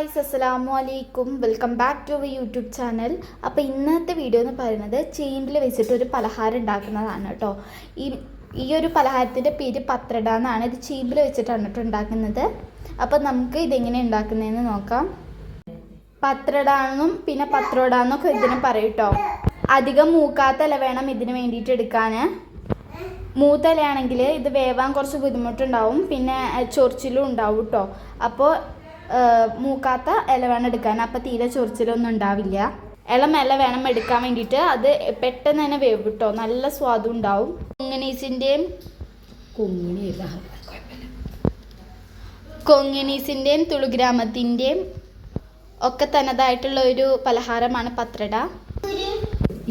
Guys അസ്സലാമു അലൈക്കും welcome back to our YouTube channel അപ്പോൾ ഇന്നത്തെ വീഡിയോ എന്ന് പറയുന്നത് ചെയിനിൽ വെച്ചിട്ട് ഒരു പലഹാരം ഉണ്ടാക്കുന്നതാണ് കേട്ടോ. ഈ ഈ ഒരു പലഹാരത്തിന്റെ പേര് പത്രട എന്നാണ് ഇത് ചേമ്പിൽ വെച്ചിട്ടാണ് കേട്ടോ ഉണ്ടാക്കുന്നത്. അപ്പോൾ നമുക്ക് ഇതെങ്ങനെ ഉണ്ടാക്കുന്നതെന്ന് നോക്കാം. പത്രട പിന്നെ പത്രോട എന്നൊക്കെ ഇതിന് പറയും കേട്ടോ. അധികം മൂക്കാത്ത ഇല വേണം ഇതിന് വേണ്ടിയിട്ട് എടുക്കാൻ. മൂത്ത ഇലയാണെങ്കിൽ ഇത് വേവാൻ കുറച്ച് ബുദ്ധിമുട്ടുണ്ടാവും. പിന്നെ ചൊറിച്ചിലും ഉണ്ടാവും കേട്ടോ. അപ്പോൾ മൂക്കാത്ത ഇല വേണം എടുക്കാൻ. അപ്പോൾ തീരെ ചൊറിച്ചിലൊന്നും ഉണ്ടാവില്ല. ഇളം ഇല വേണം എടുക്കാൻ വേണ്ടിയിട്ട്. അത് പെട്ടെന്ന് തന്നെ വേവ് കിട്ടോ. നല്ല സ്വാദും ഉണ്ടാവും. കൊങ്ങനീസിന്റെയും കുങ്ങിണി കൊങ്ങിനീസിന്റെയും തുളുഗ്രാമത്തിന്റെയും തുളുഗ്രാമത്തിന്റെയും ഒക്കെ തനതായിട്ടുള്ള ഒരു പലഹാരമാണ് പത്രട.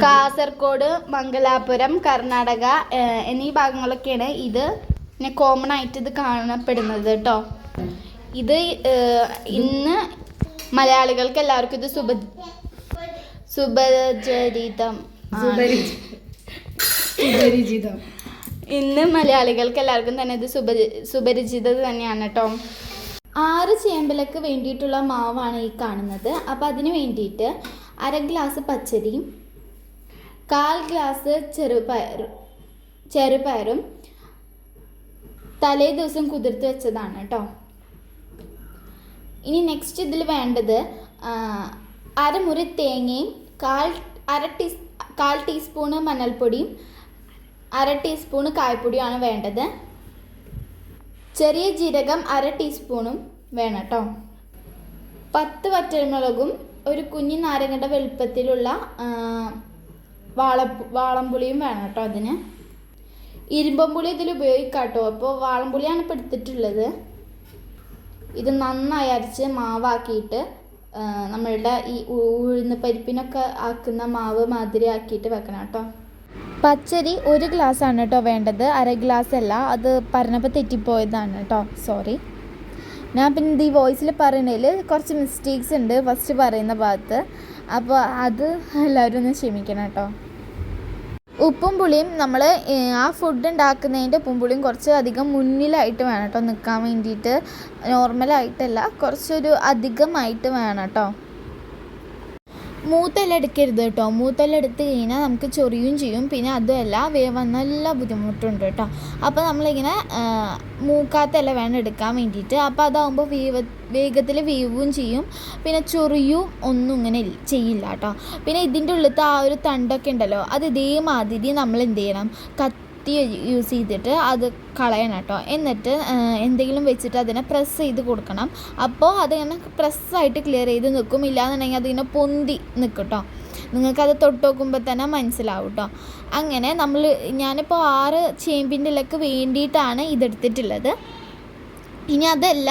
കാസർഗോഡ് മംഗലാപുരം കർണാടക എന്നീ ഭാഗങ്ങളൊക്കെയാണ് ഇത്. പിന്നെ കോമൺ ആയിട്ട് ഇത് കാണപ്പെടുന്നത് കേട്ടോ. ഇത് ഇന്ന് മലയാളികൾക്ക് എല്ലാവർക്കും ഇത് സുഭ സുപരിചിതം. ഇന്ന് മലയാളികൾക്ക് എല്ലാവർക്കും തന്നെ ഇത് സുപരി സുപരിചിതം തന്നെയാണ് കേട്ടോ ആറ് ചേമ്പലക്ക് വേണ്ടിയിട്ടുള്ള മാവാണ് ഈ കാണുന്നത്. അപ്പോൾ അതിന് വേണ്ടിയിട്ട് അര ഗ്ലാസ് പച്ചരിയും കാൽ ഗ്ലാസ് ചെറുപയർ ചെറുപയറും തലേ ദിവസം കുതിർത്ത് വെച്ചതാണ് കേട്ടോ ഇനി നെക്സ്റ്റ് ഇതിൽ വേണ്ടത് അരമുറി തേങ്ങയും കാൽ അര ടീ കാൽ ടീസ്പൂണ് മഞ്ഞൾപ്പൊടിയും അര ടീസ്പൂണ് കായപ്പൊടിയുമാണ് വേണ്ടത്. ചെറിയ ജീരകം അര ടീസ്പൂണും വേണം കേട്ടോ പത്ത് വറ്റൽമുളകും ഒരു കുഞ്ഞു നാരങ്ങയുടെ വലുപ്പത്തിലുള്ള വാള വാളംപുളിയും വേണം കേട്ടോ അതിന്. ഇരുമ്പമ്പുളി ഇതിൽ ഉപയോഗിക്കാം കേട്ടോ അപ്പോൾ വാളംപുളിയാണ് ഇപ്പോൾ എടുത്തിട്ടുള്ളത്. ഇത് നന്നായി അരച്ച് മാവാക്കിയിട്ട് നമ്മളുടെ ഈ ഉഴുന്ന് പരിപ്പിനൊക്കെ ആക്കുന്ന മാവ് മാതിരി ആക്കിയിട്ട് വെക്കണം കേട്ടോ. പച്ചരി ഒരു ഗ്ലാസ് ആണ് കേട്ടോ വേണ്ടത്. അര ഗ്ലാസ് അല്ല അത് പറഞ്ഞപ്പോൾ തെറ്റിപ്പോയതാണ് കേട്ടോ. സോറി ഞാൻ പിന്നെ ഈ വോയിസിൽ പറയുന്നതിൽ കുറച്ച് മിസ്റ്റേക്സ് ഉണ്ട്. ഫസ്റ്റ് പറയുന്ന ഭാഗത്ത്. അപ്പോൾ അത് എല്ലാവരും ഒന്ന് ക്ഷമിക്കണം കേട്ടോ. ഉപ്പും പുളിയും നമ്മൾ ആ ഫുഡ് ഉണ്ടാക്കുന്നതിന്റെ ഉപ്പും പുളിയും കുറച്ച് അധികം മുന്നിലായിട്ട് വേണം കേട്ടോ നിൽക്കാൻ വേണ്ടിയിട്ട്. നോർമലായിട്ടല്ല കുറച്ചൊരു അധികമായിട്ട് വേണം കേട്ടോ. മൂത്തല എടുക്കരുത് കേട്ടോ മൂത്തല്ല എടുത്ത് കഴിഞ്ഞാൽ നമുക്ക് ചൊറിയും ചെയ്യും. പിന്നെ അതുമല്ല വേവാൻ നല്ല ബുദ്ധിമുട്ടുണ്ട് കേട്ടോ അപ്പോൾ നമ്മളിങ്ങനെ ആ, മൂക്കാത്ത ഇല വേണം എടുക്കാൻ വേണ്ടിയിട്ട്. അപ്പോൾ അതാകുമ്പോൾ വേവ വേഗത്തിൽ വേവും ചെയ്യും. പിന്നെ ചൊറിയും ഒന്നും ഇങ്ങനെ ചെയ്യില്ല കേട്ടോ പിന്നെ ഇതിന്റെ ഉള്ളിലത്തെ ആ ഒരു തണ്ടൊക്കെ ഉണ്ടല്ലോ അത് ഇതേമാതിരി നമ്മൾ എന്ത് ചെയ്യണം? കത്തി യൂസ് ചെയ്തിട്ട് അത് കളയണം കേട്ടോ. എന്നിട്ട് എന്തെങ്കിലും വെച്ചിട്ട് അതിനെ പ്രസ് ചെയ്ത് കൊടുക്കണം. അപ്പോൾ അതിങ്ങനെ പ്രസ്സായിട്ട് ക്ലിയർ ചെയ്ത് നിൽക്കും. ഇല്ലാന്നുണ്ടെങ്കിൽ അതിങ്ങനെ പൊന്തി നിൽക്കും കേട്ടോ. നിങ്ങൾക്കത് തൊട്ട് നോക്കുമ്പോൾ തന്നെ മനസ്സിലാവും കേട്ടോ. അങ്ങനെ നമ്മൾ ഞാനിപ്പോൾ ആറ് ചേമ്പിന്റെ ഇലക്ക് വേണ്ടിയിട്ടാണ് ഇതെടുത്തിട്ടുള്ളത്. ഇനി അതല്ല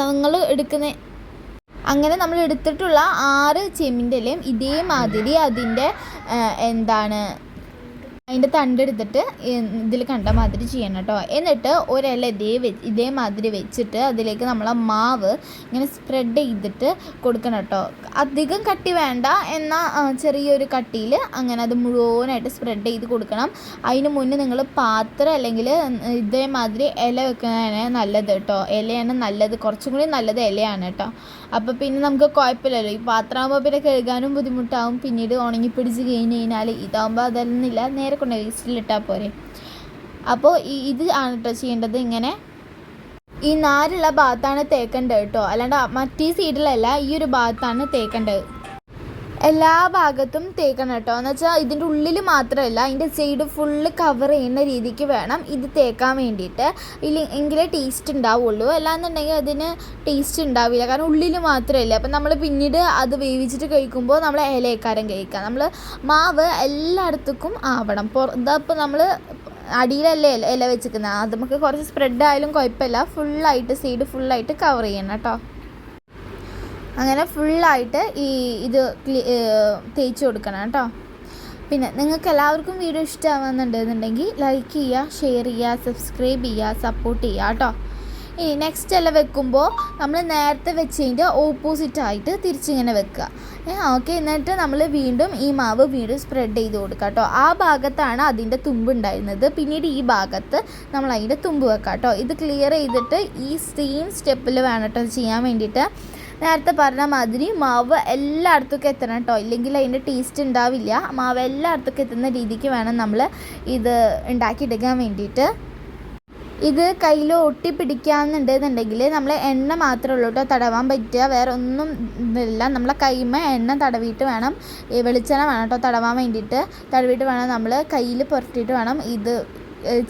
നിങ്ങൾ എടുക്കുന്ന അങ്ങനെ നമ്മൾ എടുത്തിട്ടുള്ള ആറ് ചെമ്മിന്റെ ഇലയും ഇതേമാതിരി അതിന്റെ എന്താണ് അതിന്റെ തണ്ടെടുത്തിട്ട് ഇതിൽ കണ്ട മാതിരി ചെയ്യണം കേട്ടോ. എന്നിട്ട് ഒരില ഇതേ വെ ഇതേമാതിരി വെച്ചിട്ട് അതിലേക്ക് നമ്മൾ മാവ് ഇങ്ങനെ സ്പ്രെഡ് ചെയ്തിട്ട് കൊടുക്കണം കേട്ടോ. അധികം കട്ടി വേണ്ട. എന്ന ചെറിയൊരു കട്ടിയിൽ അങ്ങനെ അത് മുഴുവനായിട്ട് സ്പ്രെഡ് ചെയ്ത് കൊടുക്കണം. അതിന് മുന്നേ നിങ്ങൾ പാത്രം അല്ലെങ്കിൽ ഇതേമാതിരി ഇല വെക്കുന്നതാണ് നല്ലത് കേട്ടോ. ഇലയാണ് നല്ലത്. കുറച്ചും കൂടി നല്ലത് ഇലയാണ് കേട്ടോ. അപ്പോൾ പിന്നെ നമുക്ക് കുഴപ്പമില്ലല്ലോ. ഈ പാത്രമാകുമ്പോൾ പിന്നെ കഴുകാനും ബുദ്ധിമുട്ടാവും. പിന്നീട് ഉണങ്ങിപ്പിടിച്ച് കഴിഞ്ഞ് കഴിഞ്ഞാൽ ഇതാകുമ്പോൾ അതൊന്നുമില്ല നേരെ കൊണ്ട് വേസ്റ്റിലിട്ടാൽ പോരെ. അപ്പോൾ ഈ ഇത് ആണ് കേട്ടോ ചെയ്യേണ്ടത് ഇങ്ങനെ. ഈ നാരുള്ള ഭാഗത്താണ് തേക്കേണ്ടത് കേട്ടോ അല്ലാണ്ട് മറ്റേ സൈഡിലല്ല ഈ ഒരു ഭാഗത്താണ് തേക്കേണ്ടത്. എല്ലാ ഭാഗത്തും തേക്കണം കേട്ടോ. എന്ന് വെച്ചാൽ ഇതിന്റെ ഉള്ളിൽ മാത്രമല്ല അതിന്റെ സൈഡ് ഫുള്ള് കവർ ചെയ്യുന്ന രീതിക്ക് വേണം ഇത് തേക്കാൻ വേണ്ടിയിട്ട്. ഇല്ല എങ്കിലേ ടേസ്റ്റ് ഉണ്ടാവുള്ളൂ. അല്ലാന്നുണ്ടെങ്കിൽ അതിന് ടേസ്റ്റ് ഉണ്ടാവില്ല. കാരണം ഉള്ളിൽ മാത്രമല്ല അപ്പം നമ്മൾ പിന്നീട് അത് വേവിച്ചിട്ട് കഴിക്കുമ്പോൾ നമ്മൾ ഇലയക്കാരം കഴിക്കാം. നമ്മൾ മാവ് എല്ലായിടത്തേക്കും ആവണം. പുറ ഇതപ്പോൾ നമ്മൾ അടിയിലല്ലേ ഇല വെച്ചിരിക്കുന്നത്. അത് നമുക്ക് കുറച്ച് സ്പ്രെഡ് ആയാലും കുഴപ്പമില്ല. ഫുള്ളായിട്ട് സൈഡ് ഫുള്ളായിട്ട് കവർ ചെയ്യണം കേട്ടോ. അങ്ങനെ ഫുള്ളായിട്ട് ഈ ഇത് തേച്ച് കൊടുക്കണം കേട്ടോ. പിന്നെ നിങ്ങൾക്ക് എല്ലാവർക്കും വീഡിയോ ഇഷ്ടമാവുന്നുണ്ടെന്നുണ്ടെങ്കിൽ ലൈക്ക് ചെയ്യുക ഷെയർ ചെയ്യുക സബ്സ്ക്രൈബ് ചെയ്യുക സപ്പോർട്ട് ചെയ്യുക കേട്ടോ. ഇനി നെക്സ്റ്റ് എല്ലാം വെക്കുമ്പോൾ നമ്മൾ നേരത്തെ വെച്ചതിന്റെ ഓപ്പോസിറ്റ് ആയിട്ട് തിരിച്ചിങ്ങനെ വെക്കുക. ഓക്കെ എന്നിട്ട് നമ്മൾ വീണ്ടും ഈ മാവ് വീണ്ടും സ്പ്രെഡ് ചെയ്ത് കൊടുക്കുക കേട്ടോ. ആ ഭാഗത്താണ് അതിന്റെ തുമ്പ് ഉണ്ടായിരുന്നത്. പിന്നീട് ഈ ഭാഗത്ത് നമ്മൾ അതിന്റെ തുമ്പ് വെക്കാം കേട്ടോ. ഇത് ക്ലിയർ ചെയ്തിട്ട് ഈ സെയിം സ്റ്റെപ്പിൽ വേണം കേട്ടോ ചെയ്യാൻ വേണ്ടിയിട്ട്. നേരത്തെ പറഞ്ഞ മാതിരി മാവ് എല്ലായിടത്തേക്കും എത്തണം കേട്ടോ. ഇല്ലെങ്കിൽ അതിന്റെ ടേസ്റ്റ് ഉണ്ടാവില്ല. മാവ് എല്ലായിടത്തേക്കും എത്തുന്ന രീതിക്ക് വേണം നമ്മൾ ഇത് ഉണ്ടാക്കിയെടുക്കാൻ വേണ്ടിയിട്ട്. ഇത് കയ്യിൽ ഒട്ടി പിടിക്കാന്നുണ്ടെന്നുണ്ടെങ്കിൽ നമ്മൾ എണ്ണ മാത്രമേ ഉള്ളൂ കേട്ടോ. തടവാൻ പറ്റുക. വേറെ ഒന്നും ഇല്ല. നമ്മളെ കൈമ എണ്ണ തടവിയിട്ട് വേണം. വെളിച്ചെണ്ണ വേണം കേട്ടോ തടവാൻ വേണ്ടിയിട്ട്. തടവിയിട്ട് വേണം നമ്മൾ കയ്യിൽ പുരട്ടിയിട്ട് വേണം ഇത്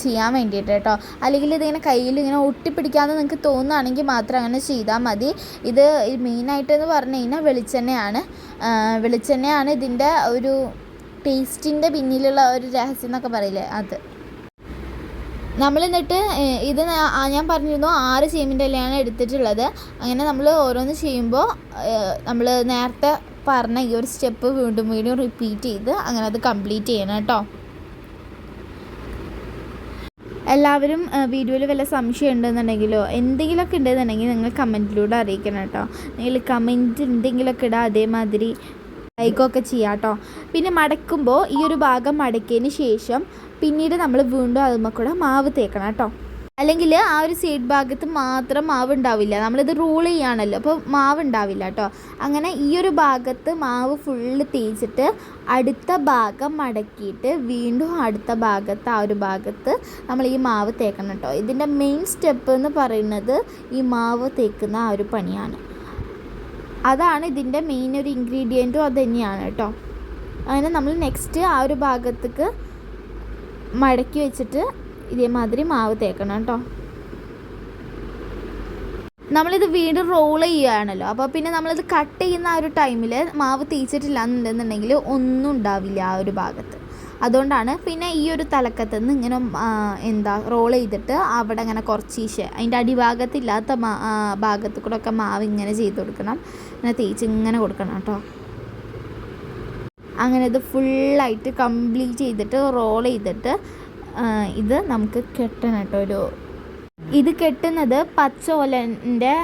ചെയ്യാൻ വേണ്ടിയിട്ട് കേട്ടോ. അല്ലെങ്കിൽ ഇതിങ്ങനെ കയ്യിൽ ഇങ്ങനെ ഒട്ടിപ്പിടിക്കാമെന്ന് നിങ്ങൾക്ക് തോന്നുകയാണെങ്കിൽ മാത്രം അങ്ങനെ ചെയ്താൽ മതി. ഇത് മെയിനായിട്ടെന്ന് പറഞ്ഞു കഴിഞ്ഞാൽ വെളിച്ചെണ്ണയാണ്. വെളിച്ചെണ്ണയാണ് ഇതിന്റെ ഒരു ടേസ്റ്റിന്റെ പിന്നിലുള്ള ഒരു രഹസ്യം എന്നൊക്കെ പറയില്ലേ അത്. നമ്മൾ എന്നിട്ട് ഇത് ഞാൻ പറഞ്ഞിരുന്നു ആറ് ചേമ്പിന്റെ ഇലയാണ് എടുത്തിട്ടുള്ളത്. അങ്ങനെ നമ്മൾ ഓരോന്ന് ചെയ്യുമ്പോൾ നമ്മൾ നേരത്തെ പറഞ്ഞ ഈ ഒരു സ്റ്റെപ്പ് വീണ്ടും വീണ്ടും റിപ്പീറ്റ് ചെയ്ത് അങ്ങനെ അത് കംപ്ലീറ്റ് ചെയ്യണം കേട്ടോ. എല്ലാവരും വീഡിയോയിൽ വല്ല സംശയം ഉണ്ടെന്നുണ്ടെങ്കിലോ എന്തെങ്കിലുമൊക്കെ ഉണ്ടെന്നുണ്ടെങ്കിൽ നിങ്ങൾ കമന്റിലൂടെ അറിയിക്കണം കേട്ടോ. നിങ്ങൾ കമന്റ് എന്തെങ്കിലുമൊക്കെ ഇടാം അതേമാതിരി ലൈക്കൊക്കെ ചെയ്യാം കേട്ടോ. പിന്നെ മടക്കുമ്പോൾ ഈ ഒരു ഭാഗം മടക്കിയതിന് ശേഷം പിന്നീട് നമ്മൾ വീണ്ടും അതുമ്മ കൂടെ മാവ് തേക്കണം കേട്ടോ. അല്ലെങ്കിൽ ആ ഒരു സൈഡ് ഭാഗത്ത് മാത്രം മാവ് ഉണ്ടാവില്ല നമ്മളിത് റൂൾ ചെയ്യുകയാണല്ലോ. അപ്പോൾ മാവ് ഉണ്ടാവില്ല കേട്ടോ അങ്ങനെ ഈ ഒരു ഭാഗത്ത് മാവ് ഫുള്ള് തേച്ചിട്ട് അടുത്ത ഭാഗം മടക്കിയിട്ട് വീണ്ടും അടുത്ത ഭാഗത്ത് ആ ഒരു ഭാഗത്ത് നമ്മൾ ഈ മാവ് തേക്കണം കേട്ടോ ഇതിന്റെ മെയിൻ സ്റ്റെപ്പ് എന്ന് പറയുന്നത് ഈ മാവ് തേക്കുന്ന ആ ഒരു പണിയാണ്. അതാണ് ഇതിന്റെ മെയിൻ ഒരു ഇൻഗ്രീഡിയന്റും അത് തന്നെയാണ് കേട്ടോ അങ്ങനെ നമ്മൾ നെക്സ്റ്റ് ആ ഒരു ഭാഗത്തേക്ക് മടക്കി വെച്ചിട്ട് ഇതേമാതിരി മാവ് തേക്കണം കേട്ടോ. നമ്മളിത് വീണ്ടും റോൾ ചെയ്യുകയാണല്ലോ. അപ്പോൾ പിന്നെ നമ്മളിത് കട്ട് ചെയ്യുന്ന ആ ഒരു ടൈമിൽ മാവ് തീച്ചിട്ടില്ല എന്നുണ്ടെന്നുണ്ടെങ്കിൽ ഒന്നും ഉണ്ടാവില്ല ആ ഒരു ഭാഗത്ത്. അതുകൊണ്ടാണ് പിന്നെ ഈ ഒരു തലക്കത്ത് നിന്ന് ഇങ്ങനെ എന്താ റോൾ ചെയ്തിട്ട് അവിടെ ഇങ്ങനെ കുറച്ചീശെ അതിന്റെ അടിഭാഗത്തില്ലാത്ത മാ ഭാഗത്ത് കൂടെ ഒക്കെ മാവ് ഇങ്ങനെ ചെയ്ത് കൊടുക്കണം. ഇങ്ങനെ തേച്ച് ഇങ്ങനെ കൊടുക്കണം കേട്ടോ. അങ്ങനെ ഇത് ഫുള്ളായിട്ട് കംപ്ലീറ്റ് ചെയ്തിട്ട് റോൾ ചെയ്തിട്ട് ഇത് നമുക്ക് കെട്ടണം കേട്ടോ ഒരു. ഇത് കെട്ടുന്നത് പച്ച ഓലന്റെ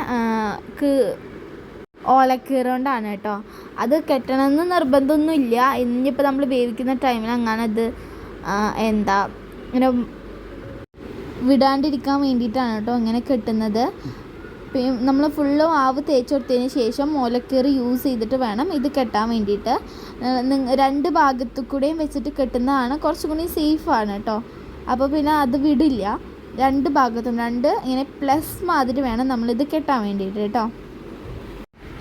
ഓലക്കീറുകൊണ്ടാണ് കേട്ടോ. അത് കെട്ടണമെന്ന് നിർബന്ധമൊന്നുമില്ല. ഇനിയിപ്പോൾ നമ്മൾ വേവിക്കുന്ന ടൈമിൽ അങ്ങനെ അത് എന്താ ഇങ്ങനെ വിടാണ്ടിരിക്കാൻ വേണ്ടിയിട്ടാണ് കേട്ടോ ഇങ്ങനെ കെട്ടുന്നത്. നമ്മൾ ഫുള്ള് ആവ് തേച്ച് കൊടുത്തതിന് ശേഷം ഓലക്കീറ് യൂസ് ചെയ്തിട്ട് വേണം ഇത് കെട്ടാൻ വേണ്ടിയിട്ട്. രണ്ട് ഭാഗത്തു കൂടെയും വെച്ചിട്ട് കെട്ടുന്നതാണ് കുറച്ചും കൂടി സേഫാണ് കേട്ടോ. അപ്പോൾ പിന്നെ അത് വിടില്ല. രണ്ട് ഭാഗത്തും രണ്ട് ഇങ്ങനെ പ്ലസ് മാതിരി വേണം നമ്മളിത് കെട്ടാൻ വേണ്ടിയിട്ട് കേട്ടോ.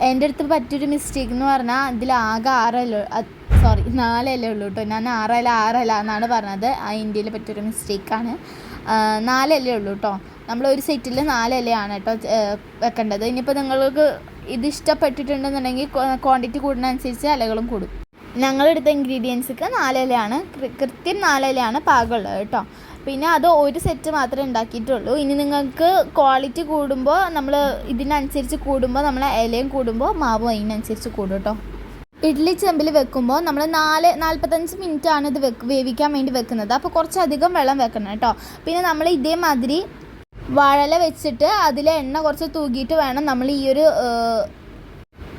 എന്റെ അടുത്ത് പറ്റിയൊരു മിസ്റ്റേക്ക് എന്ന് പറഞ്ഞാൽ ഇതിൽ ആകെ ആറല്ല സോറി നാലല്ലേ ഉള്ളൂ കേട്ടോ. ഞാൻ ആറല്ല ആറല്ല എന്നാണ് പറഞ്ഞത്. ആ ഇന്ത്യയിൽ പറ്റിയൊരു മിസ്റ്റേക്കാണ് നാലല്ലേ ഉള്ളൂ കേട്ടോ. നമ്മൾ ഒരു സെറ്റിൽ നാലല്ലയാണ് കേട്ടോ വെക്കേണ്ടത്. ഇനിയിപ്പോൾ നിങ്ങൾക്ക് ഇത് ഇഷ്ടപ്പെട്ടിട്ടുണ്ടെന്നുണ്ടെങ്കിൽ ക്വാണ്ടിറ്റി കൂടുന്നതനുസരിച്ച് അലകളും കൂടും. ഞങ്ങളെടുത്ത ഇൻഗ്രീഡിയൻസൊക്കെ നാലിലയാണ് കൃത്യം നാലിലയാണ് പാകമുള്ളത് കേട്ടോ. പിന്നെ അത് ഒരു സെറ്റ് മാത്രമേ ഉണ്ടാക്കിയിട്ടുള്ളൂ. ഇനി നിങ്ങൾക്ക് ക്വാളിറ്റി കൂടുമ്പോൾ നമ്മൾ ഇതിനനുസരിച്ച് കൂടുമ്പോൾ നമ്മൾ ഇലയും കൂടുമ്പോൾ മാവും അതിനനുസരിച്ച് കൂടും കേട്ടോ. ഇഡ്ഡലി ചെമ്പിൽ വെക്കുമ്പോൾ നമ്മൾ നാല് നാൽപ്പത്തഞ്ച് ആണ് ഇത് വെക്ക് വേവിക്കാൻ വേണ്ടി വെക്കുന്നത്. അപ്പോൾ കുറച്ചധികം വെള്ളം വെക്കണം കേട്ടോ. പിന്നെ നമ്മൾ ഇതേമാതിരി വാഴല വെച്ചിട്ട് അതിൽ എണ്ണ കുറച്ച് തൂക്കിയിട്ട് വേണം നമ്മൾ ഈ ഒരു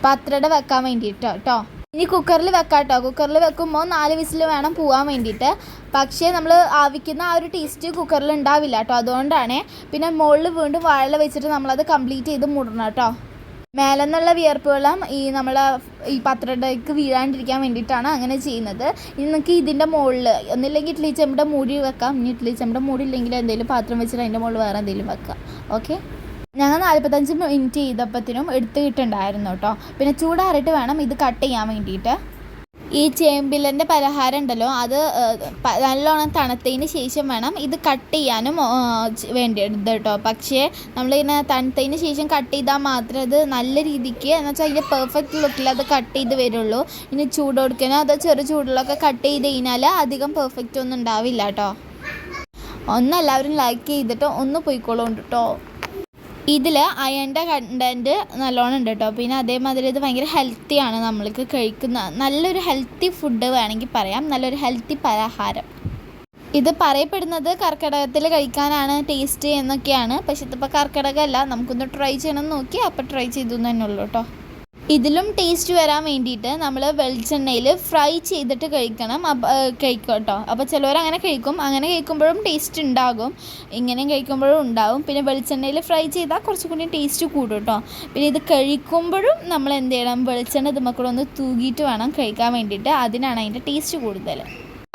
പത്രട വെക്കാൻ വേണ്ടിയിട്ട് കേട്ടോ. ഇനി കുക്കറിൽ വെക്കാം കേട്ടോ കുക്കറിൽ വെക്കുമ്പോൾ നാല് വിസിൽ വേണം പോകാൻ വേണ്ടിയിട്ട്. പക്ഷേ നമ്മൾ ആവിക്കുന്ന ആ ഒരു ടേസ്റ്റ് കുക്കറിൽ ഉണ്ടാവില്ല കേട്ടോ അതുകൊണ്ടാണ് പിന്നെ മുകളിൽ വീണ്ടും വാഴ വെച്ചിട്ട് നമ്മളത് കംപ്ലീറ്റ് ചെയ്ത് മൂടണം കേട്ടോ മേലെ നിന്നുള്ള വിയർപ്പ് വെള്ളം ഈ നമ്മൾ ഈ പത്രടയ്ക്ക് വീഴാണ്ടിരിക്കാൻ വേണ്ടിയിട്ടാണ് അങ്ങനെ ചെയ്യുന്നത്. ഇനി നിങ്ങൾക്ക് ഇതിന്റെ മുകളിൽ ഒന്നില്ലെങ്കിൽ ഇഡ്ഡലി ചെമ്പിടെ മൂടി വെക്കാം. ഇനി ഇഡ്ഡലി ചെമ്പിടെ മൂടി ഇല്ലെങ്കിൽ എന്തെങ്കിലും പാത്രം വെച്ചിട്ട് അതിന്റെ മുകളിൽ വേറെ എന്തെങ്കിലും വെക്കാം. ഓക്കെ ഞങ്ങൾ നാൽപ്പത്തഞ്ച് മിനിറ്റ് ചെയ്തപ്പത്തിനും എടുത്ത് കിട്ടുന്നുണ്ടായിരുന്നു കേട്ടോ പിന്നെ ചൂടാറിയിട്ട് വേണം ഇത് കട്ട് ചെയ്യാൻ വേണ്ടിയിട്ട്. ഈ ചേമ്പിലന്റെ പലഹാരം ഉണ്ടല്ലോ അത് നല്ലോണം തണുത്തതിന് ശേഷം വേണം ഇത് കട്ട് ചെയ്യാനും വേണ്ടി ച് വേണ്ടത് കേട്ടോ പക്ഷേ നമ്മളിങ്ങനെ തണുത്തതിന് ശേഷം കട്ട് ചെയ്താൽ മാത്രമേ അത് നല്ല രീതിക്ക് എന്ന് വെച്ചാൽ അതിന്റെ പെർഫെക്റ്റ് ലുക്കിൽ അത് കട്ട് ചെയ്ത് വരുള്ളൂ. ഇനി ചൂട് കൊടുക്കാനോ അതോ ചെറു ചൂടിലൊക്കെ കട്ട് ചെയ്ത് കഴിഞ്ഞാൽ അധികം പെർഫെക്റ്റ് ഒന്നും ഉണ്ടാവില്ല കേട്ടോ ഒന്ന് എല്ലാവരും ലൈക്ക് ചെയ്തിട്ട് ഒന്ന് പോയിക്കോളൂ കേട്ടോ ഇതിൽ അയണിന്റെ കണ്ടന്റ് നല്ലോണം ഉണ്ട് കേട്ടോ പിന്നെ അതേമാതിരി ഇത് ഭയങ്കര ഹെൽത്തിയാണ് നമ്മൾക്ക് കഴിക്കുന്ന നല്ലൊരു ഹെൽത്തി ഫുഡ് വേണമെങ്കിൽ പറയാം. നല്ലൊരു ഹെൽത്തി പലഹാരം. ഇത് പറയപ്പെടുന്നത് കർക്കിടകത്തിൽ കഴിക്കാനാണ് ടേസ്റ്റ് എന്നൊക്കെയാണ് പക്ഷെ ഇതിപ്പോൾ കർക്കിടകമല്ല. നമുക്കൊന്ന് ട്രൈ ചെയ്യണം നോക്കി അപ്പോൾ ട്രൈ ചെയ്തു തന്നെ ഉള്ളൂ കേട്ടോ ഇതിലും ടേസ്റ്റ് വരാൻ വേണ്ടിയിട്ട് നമ്മൾ വെളിച്ചെണ്ണയിൽ ഫ്രൈ ചെയ്തിട്ട് കഴിക്കണം. അപ്പോൾ കഴിക്കും കേട്ടോ. അപ്പോൾ ചിലവർ അങ്ങനെ കഴിക്കും. അങ്ങനെ കഴിക്കുമ്പോഴും ടേസ്റ്റ് ഉണ്ടാകും. ഇങ്ങനെയും കഴിക്കുമ്പോഴും ഉണ്ടാകും പിന്നെ വെളിച്ചെണ്ണയിൽ ഫ്രൈ ചെയ്താൽ കുറച്ചും കൂടി ടേസ്റ്റ് കൂടും കേട്ടോ. പിന്നെ ഇത് കഴിക്കുമ്പോഴും നമ്മൾ എന്ത് ചെയ്യണം? വെളിച്ചെണ്ണ ഇതുമ്മക്കൂടെ ഒന്ന് തൂകിയിട്ട് വേണം കഴിക്കാൻ വേണ്ടിയിട്ട്. അതിനാണ് അതിന്റെ ടേസ്റ്റ് കൂടുതൽ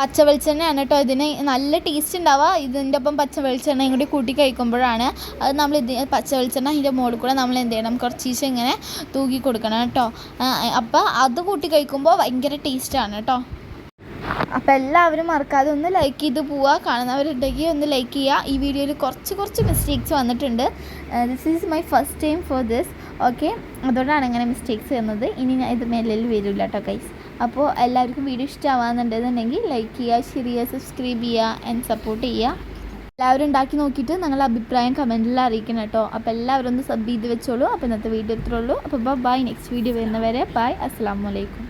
പച്ച വെളിച്ചെണ്ണയാണ് കേട്ടോ ഇതിന് നല്ല ടേസ്റ്റ് ഉണ്ടാവുക. ഇതിന്റെ ഒപ്പം പച്ച വെളിച്ചെണ്ണയും കൂടി കൂട്ടി കഴിക്കുമ്പോഴാണ് അത് നമ്മൾ ഇത് പച്ച വെളിച്ചെണ്ണ അതിന്റെ മുകളിൽ കൂടെ നമ്മൾ എന്ത് ചെയ്യണം? കുറച്ച് ദിവസം ഇങ്ങനെ തൂക്കി കൊടുക്കണം കേട്ടോ. അപ്പോൾ അത് കൂട്ടി കഴിക്കുമ്പോൾ ഭയങ്കര ടേസ്റ്റാണ് കേട്ടോ. അപ്പോൾ എല്ലാവരും മറക്കാതെ ഒന്ന് ലൈക്ക് ചെയ്ത് പോവുക. കാണുന്നവരുണ്ടെങ്കിൽ ഒന്ന് ലൈക്ക് ചെയ്യുക. ഈ വീഡിയോയിൽ കുറച്ച് കുറച്ച് മിസ്റ്റേക്സ് വന്നിട്ടുണ്ട്. This is my first time for this okay? അതുകൊണ്ടാണ് അങ്ങനെ മിസ്റ്റേക്സ് വരുന്നത്. ഇനി ഞാൻ ഇത് മേലിൽ വരില്ല കേട്ടോ കൈസ് അപ്പോൾ എല്ലാവർക്കും വീഡിയോ ഇഷ്ടമാകുന്നുണ്ടെന്നുണ്ടെങ്കിൽ ലൈക്ക് ചെയ്യുക ഷെയർ ചെയ്യുക സബ്സ്ക്രൈബ് ചെയ്യുക ആൻഡ് സപ്പോർട്ട് ചെയ്യുക. എല്ലാവരും ഉണ്ടാക്കി നോക്കിയിട്ട് നിങ്ങളുടെ അഭിപ്രായം കമന്റിൽ അറിയിക്കണം കേട്ടോ അപ്പോൾ എല്ലാവരും ഒന്ന് സബ് ചെയ്ത് വെച്ചോളൂ. അപ്പോൾ ഇന്നത്തെ വീഡിയോ ഇത്രേ ഉള്ളൂ. അപ്പോൾ ബൈ നെക്സ്റ്റ് വീഡിയോ വരുന്നവരെ ബൈ അസ്സാം വലൈക്കും